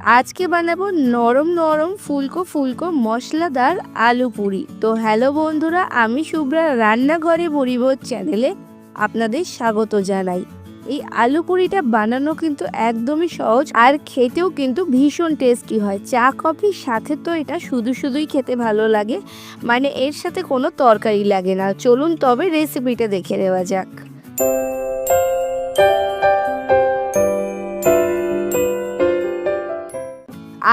আজকে বানাবো নরম নরম ফুলকো ফুলকো মশলাদার আলু পুরি। তো হ্যালো বন্ধুরা, আমি শুভ্রা রান্নাঘরে পরিবোধ চ্যানেলে আপনাদের স্বাগত জানাই। এই আলু পুরিটা বানানো কিন্তু একদমই সহজ আর খেতেও কিন্তু ভীষণ টেস্টি হয়। চা কফির সাথে তো এটা শুধু শুধুই খেতে ভালো লাগে মানে এর সাথে কোনো তরকারি লাগে না। চলুন তবে রেসিপিটা দেখে নেওয়া যাক।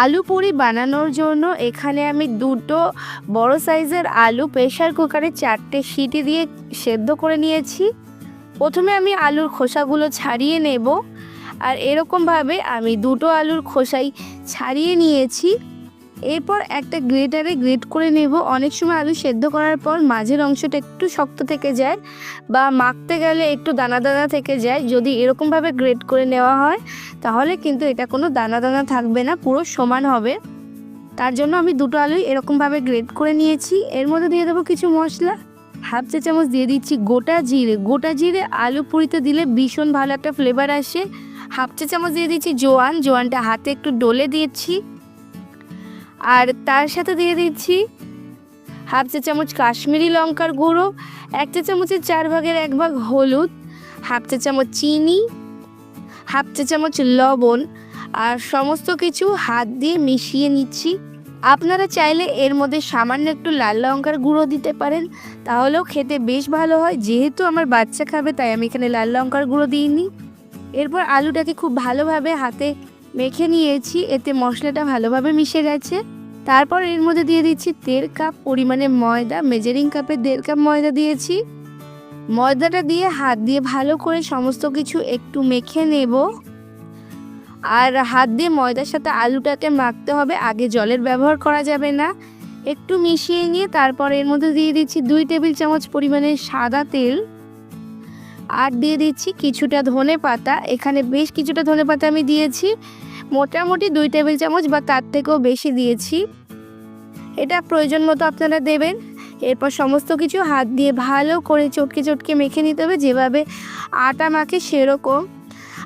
আলু পুরি বানানোর জন্য এখানে আমি দুটো বড় সাইজের আলু প্রেশার কুকারে চারটে সিটি দিয়ে সেদ্ধ করে নিয়েছি। প্রথমে আমি আলুর খোসাগুলো ছাড়িয়ে নেব। আর এরকমভাবে আমি দুটো আলুর খোসাই ছাড়িয়ে নিয়েছি। এরপর একটা গ্রেটারে গ্রেট করে নেব। অনেক সময় আলু সেদ্ধ করার পর মাঝের অংশটা একটু শক্ত থেকে যায় বা মাখতে গেলে একটু দানা দানা থেকে যায়। যদি এরকমভাবে গ্রেট করে নেওয়া হয়, তাহলে কিন্তু এটা কোনো দানা দানা থাকবে না, পুরো সমান হবে। তার জন্য আমি দুটো আলুই এরকমভাবে গ্রেট করে নিয়েছি। এর মধ্যে দিয়ে দেবো কিছু মশলা। হাফ চা চামচ দিয়ে দিচ্ছি গোটা জিরে। গোটা জিরে আলু পুরিতে দিলে ভীষণ ভালো একটা ফ্লেভার আসে। হাফ চা চামচ দিয়ে দিচ্ছি জোয়ান। জোয়ানটা হাতে একটু ডলে দিয়েছি আর তার সাথে দিয়ে দিচ্ছি হাফ চা চামচ কাশ্মীরি লঙ্কার গুঁড়ো, এক চা চামচের চার ভাগের এক ভাগ হলুদ, হাফ চা চামচ চিনি, হাফ চা চামচ লবণ আর সমস্ত কিছু হাত দিয়ে মিশিয়ে নিচ্ছি। আপনারা চাইলে এর মধ্যে সামান্য একটু লাল লঙ্কার গুঁড়ো দিতে পারেন, তাহলেও খেতে বেশ ভালো হয়। যেহেতু আমার বাচ্চা খাবে, তাই আমি এখানে লাল লঙ্কার গুঁড়ো দিইনি। এরপর আলুটাকে খুব ভালোভাবে হাতে মেখে নিয়েছি, এতে মশলাটা ভালোভাবে মিশে গেছে। তারপর এর মধ্যে দিয়ে দিচ্ছি দেড় কাপ পরিমাণে ময়দা মেজারিং কাপে দেড় কাপ ময়দা দিয়েছি। ময়দাটা দিয়ে হাত দিয়ে ভালো করে সমস্ত কিছু একটু মেখে নেব। আর হাত দিয়ে ময়দার সাথে আলুটাকে মাখতে হবে, আগে জলের ব্যবহার করা যাবে না। একটু মিশিয়ে নিয়ে তারপর এর মধ্যে দিয়ে দিচ্ছি দুই টেবিল চামচ পরিমাণে সাদা তেল। আর দিয়ে দিচ্ছি কিছুটা ধনে পাতা। এখানে বেশ কিছুটা ধনে পাতা আমি দিয়েছি। মোটামুটি দুই টেবিল চামচ বা তার থেকেও বেশি দিয়েছি। এটা প্রয়োজন মতো আপনারা দেবেন। এরপর সমস্ত কিছু হাত দিয়ে ভালো করে চটকে চটকে মেখে নিতে হবে। যেভাবে আটা মাখে সেরকম।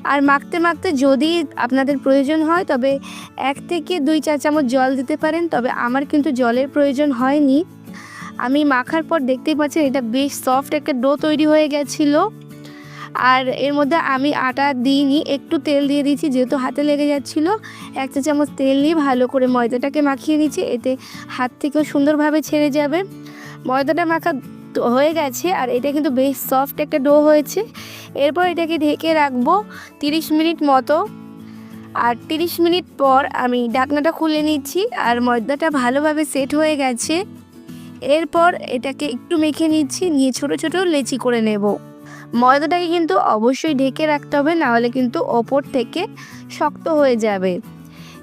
আর মাখতে মাখতে যদি আপনাদের প্রয়োজন হয়, তবে এক থেকে দুই চা চামচ জল দিতে পারেন। তবে আমার কিন্তু জলের প্রয়োজন হয়নি। আমি মাখার পর দেখতেই পাচ্ছেন, এটা বেশ সফট একটা ডো তৈরি হয়ে গেছিল। আর এর মধ্যে আমি আটা দিইনি, একটু তেল দিয়ে দিয়েছি, যেহেতু হাতে লেগে যাচ্ছিল। এক চা চামচ তেল নিয়ে ভালো করে ময়দাটাকে মাখিয়ে নিচ্ছি, এতে হাত থেকেও সুন্দরভাবে ছেড়ে যাবে। ময়দাটা মাখা হয়ে গেছে, আর এটা কিন্তু বেশ সফট একটা ডো হয়েছে। এরপর এটাকে ঢেকে রাখব তিরিশ মিনিট মতো। আর তিরিশ মিনিট পর আমি ঢাকনাটা খুলে নিচ্ছি, আর ময়দাটা ভালোভাবে সেট হয়ে গেছে। এরপর এটাকে একটু মেখে নিচ্ছি, নিয়ে ছোট ছোট লেচি করে নেব। ময়দাটাকে কিন্তু অবশ্যই ঢেকে রাখতে হবে, নাহলে কিন্তু ওপর থেকে শক্ত হয়ে যাবে।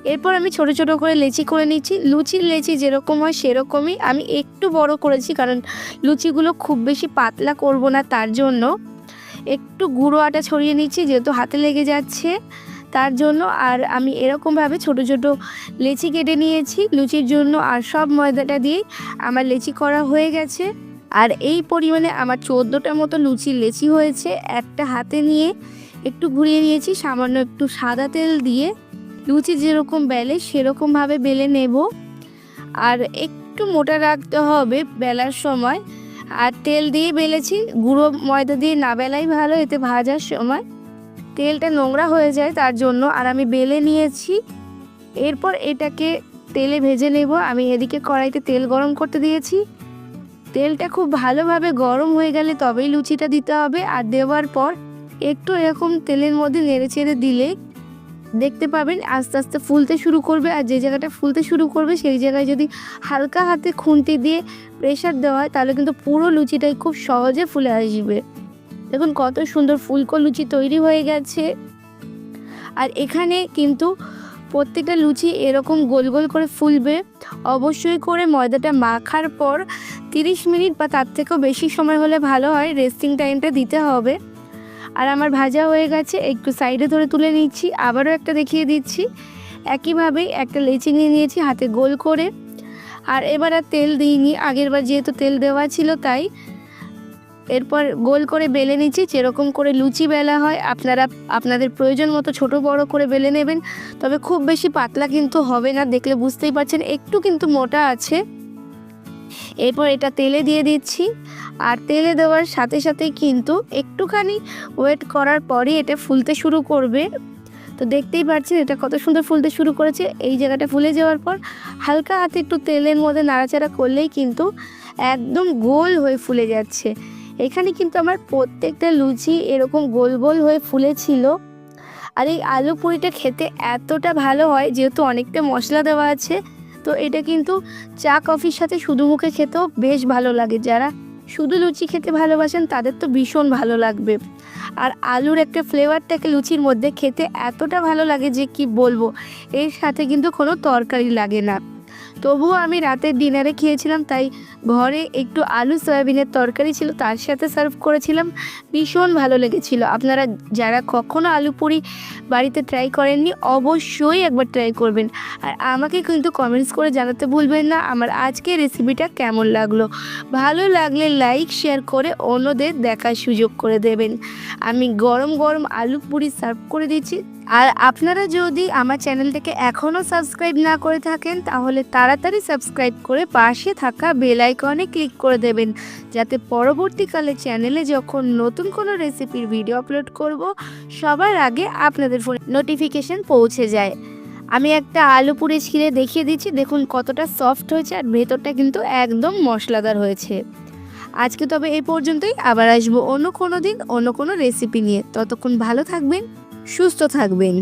এরপর আমি ছোট ছোট করে লেচি করে নিচ্ছি। লুচির লেচি যেরকম হয় সেরকমই আমি একটু বড় করেছি, কারণ লুচিগুলো খুব বেশি পাতলা করব না তার জন্য। একটু গুঁড়ো আটা ছড়িয়ে নিচ্ছি, যেহেতু হাতে লেগে যাচ্ছে তার জন্য। আর আমি এরকমভাবে ছোট ছোট লেচি কেটে নিয়েছি। লুচির জন্য আর সব ময়দাটা দিয়েই আমার লেচি করা হয়ে গেছে। আর এই পরিমাণে আমার চোদ্দোটার মতো লুচি লেচি হয়েছে। একটা হাতে নিয়ে একটু ঘুরিয়ে নিয়েছি, সামান্য একটু সাদা তেল দিয়ে। লুচি যেরকম বেলে সেরকমভাবে বেলে নেব। আর একটু মোটা রাখতে হবে বেলার সময়। আর তেল দিয়ে বেলেছি, গুঁড়ো ময়দা দিয়ে না বেলাই ভালো, এতে ভাজার সময়। তেলটা নোংরা হয়ে যায়, তার জন্য আর আমি বেলে নিয়েছি। এরপর এটাকে তেলে ভেজে নেব। আমি এদিকে কড়াইতে তেল গরম করতে দিয়েছি। তেলটা খুব ভালোভাবে গরম হয়ে গেলে তবেই লুচিটা দিতে হবে আর দেওয়ার পর একটু এরকম তেলের মধ্যে নেড়ে চেড়ে দিলে দেখতে পাবেন আস্তে আস্তে ফুলতে শুরু করবে আর যে জায়গাটা ফুলতে শুরু করবে সেই জায়গায় যদি হালকা হাতে খুন্তি দিয়ে প্রেশার দেওয়া হয় তাহলে কিন্তু পুরো লুচিটাই খুব সহজে ফুলে আসবে। দেখুন কত সুন্দর ফুলকো লুচি তৈরি হয়ে গেছে। আর এখানে কিন্তু প্রত্যেকটা লুচি এরকম গোল গোল করে ফুলবে। অবশ্যই করে ময়দাটা মাখার পর তিরিশ মিনিট বা তার থেকেও বেশি সময় হলে ভালো হয় রেস্টিং টাইমটা দিতে হবে। আর আমার ভাজা হয়ে গেছে, একটু সাইডে ধরে তুলে নিচ্ছি, আবারও একটা দেখিয়ে দিচ্ছি। একইভাবেই একটা লেচি নিয়ে নিয়েছি হাতে গোল করে। আর এবার আর তেল দিইনি, আগের বার যেহেতু তেল দেওয়া ছিল তাই। এরপর গোল করে বেলে নিচ্ছি, যেরকম করে লুচি বেলা হয়, আপনারা, আপনাদের প্রয়োজন মতো ছোট বড় করে বেলে নেবেন। তবে খুব বেশি পাতলা কিন্তু হবে না, দেখলে বুঝতেই পারছেন, একটু কিন্তু মোটা আছে। এরপর এটা তেলে দিয়ে দিচ্ছি। আর তেলে দেওয়ার সাথে সাথে কিন্তু একটুখানি ওয়েট করার পরই এটা ফুলতে শুরু করবে। তো দেখতেই পাচ্ছেন এটা কত সুন্দর ফুলতে শুরু করেছে। এই জায়গাটা ফুলে যাওয়ার পর হালকা হাতে একটু তেলের মধ্যে নাড়াচাড়া করলেই কিন্তু একদম গোল হয়ে ফুলে যাচ্ছে। এখানে কিন্তু আমার প্রত্যেকটা লুচি এরকম গোল গোল হয়ে ফুলেছিল। আর এই আলু পুরিটা খেতে এতটা ভালো হয়, যেহেতু অনেকটা মশলা দেওয়া আছে। তো এটা কিন্তু চা, কফির সাথে শুধু মুখে খেতেও বেশ ভালো লাগে। যারা শুধু লুচি খেতে ভালোবাসেন, তাদের তো ভীষণ ভালো লাগবে। আর আলুর একটা ফ্লেভারটাকে লুচির মধ্যে খেতে এতটা ভালো লাগে যে কি বলব? এর সাথে কিন্তু কোনো তরকারি লাগে না। তবুও আমি রাতের ডিনারে খেয়েছিলাম, তাই ঘরে একটু আলু সয়াবিনের তরকারি ছিল, তার সাথে সার্ভ করেছিলাম। ভীষণ ভালো লেগেছিল। আপনারা যারা কখনো আলু পুরি বাড়িতে ট্রাই করেননি, অবশ্যই একবার ট্রাই করবেন। আর আমাকে কিন্তু কমেন্টস করে জানাতে ভুলবেন না, আমার আজকের রেসিপিটা কেমন লাগল। ভালো লাগলে লাইক শেয়ার করে অন্যদের দেখার সুযোগ করে দেবেন। আমি গরম গরম আলু পুরি সার্ভ করে দিচ্ছি আর আপনারা যদি আমার চ্যানেলটাকে এখনও সাবস্ক্রাইব না করে থাকেন, তাহলে তাড়াতাড়ি সাবস্ক্রাইব করে পাশে থাকা বেল আইকনে ক্লিক করে দেবেন, যাতে পরবর্তীকালে চ্যানেলে যখন নতুন কোনো রেসিপির ভিডিও আপলোড করব, সবার আগে আপনাদের ফোনে নোটিফিকেশন পৌঁছে যায়। আমি একটা আলু পুরে ছিঁড়ে দেখিয়ে দিচ্ছি, দেখুন কতটা সফট হয়েছে আর ভেতরটা কিন্তু একদম মশলাদার হয়েছে। আজকে তবে এই পর্যন্তই, আবার আসব অন্য কোনো দিন, অন্য কোনো রেসিপি নিয়ে। ততক্ষণ ভালো থাকবেন। সুস্থ থাকবেন।